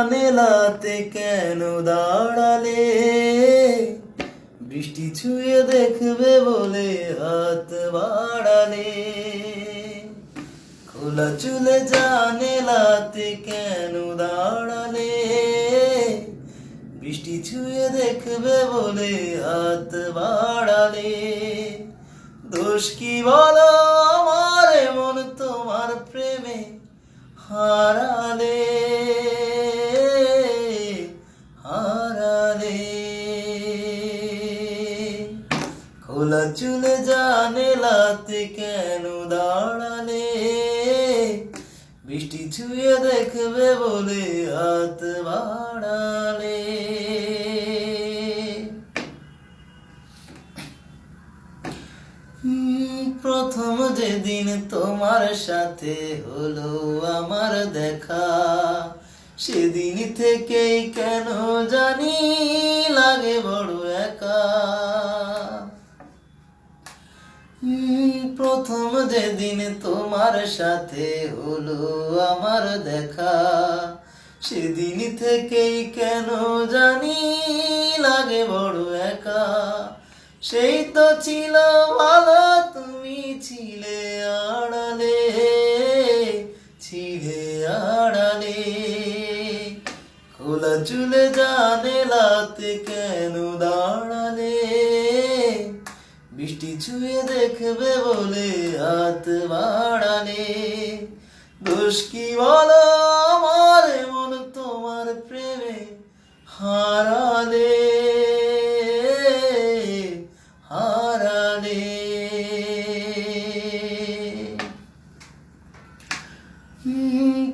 জানেলাতে কেন দাঁড়ালে? বৃষ্টি ছুঁয়ে দেখবে বলে হাত বাড়ালে। খোলা চুলে জানেলাতে কেন দাঁড়ালে? বৃষ্টি ছুঁয়ে দেখবে বলে হাত বাড়ালে। দোষ কি বলো আমার? মন তোমার প্রেমে হারালে। খোলা চুলে জানেলাতে কেন দাঁড়ালে? বৃষ্টি ছুঁয়ে দেখবে বলে হাত বাড়ালে। প্রথম যেদিন তোমার সাথে হলো আমার দেখা, সেদিন থেকেই কেন জানি লাগে বড় প্রথম যেদিন তোমার সাথে হলো আমার দেখা, সেদিন থেকেই কেন জানি লাগে বড় একা। সেই তো ছিল ভালো তুমি ছিলে আড়ালে ছিলে আড়ালে। খোলা চুলে জানে লাতে কেন দাঁড়ালে? বৃষ্টি ছুঁয়ে দেখবে বলে হাত বাড়ালে। দোষ কি বলো আমার? মন তোমার প্রেমে হারালে। হারালে।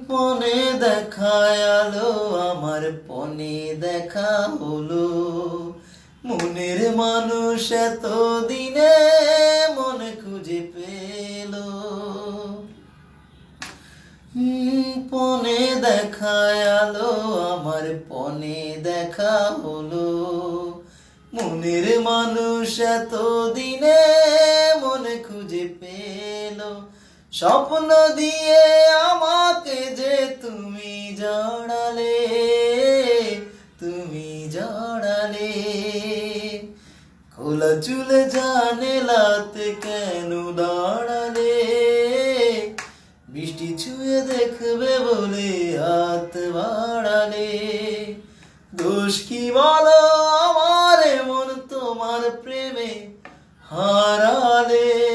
পনে দেখায় আলো, আমার পনে দেখা হলো। মনের মানুষ এত দিনে মনে খুঁজে পেল। পনে দেখায় আলো, আমার পনে দেখা হলো। মনের মানুষ এত দিনে মনে খুঁজে পেল। স্বপ্ন দিয়ে আমাকে যে তুমি জড়ালে তুমি জড়ালে। ওলা চুলে জানেলাতে কেন দাঁড়ালে? বৃষ্টি ছুঁয়ে দেখবে বলে হাত বাড়ালে। দোষ কি বলো? আমার মন তোমার প্রেমে হারালে।